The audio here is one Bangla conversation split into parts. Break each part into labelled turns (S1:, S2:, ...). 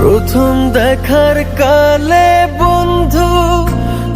S1: প্রথম দেখার কালে বন্ধু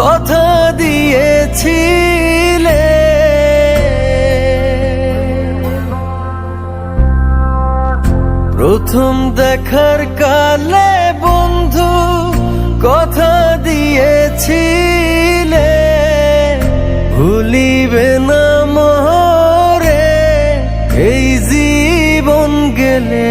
S1: কথা দিয়েছিলে। প্রথম দেখার কালে বন্ধু কথা দিয়েছিলে। ভুলিবে না মরে এই জীবন গেলে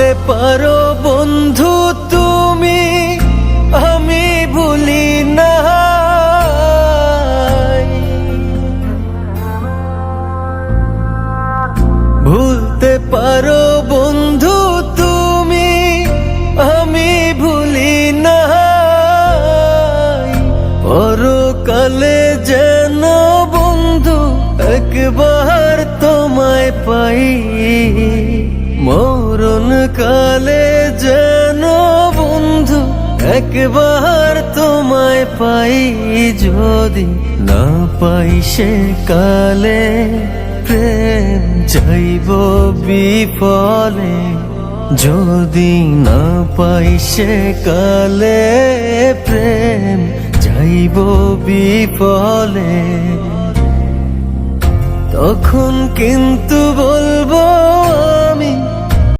S1: ভুলতে পারো বন্ধু তুমি, আমি ভুলি না ভুলতে পারো বন্ধু তুমি, আমি ভুলি না পরকালে যেন বন্ধু একবার তোমায় পাই। মরণ কালে যেন বন্ধু, একবার তোমায় পাই যদি না পাই সে কালে প্রেম যাইব বিফলে। যদি না পাই সে কালে প্রেম যাইব বিফলে। তখন কিন্তু বলব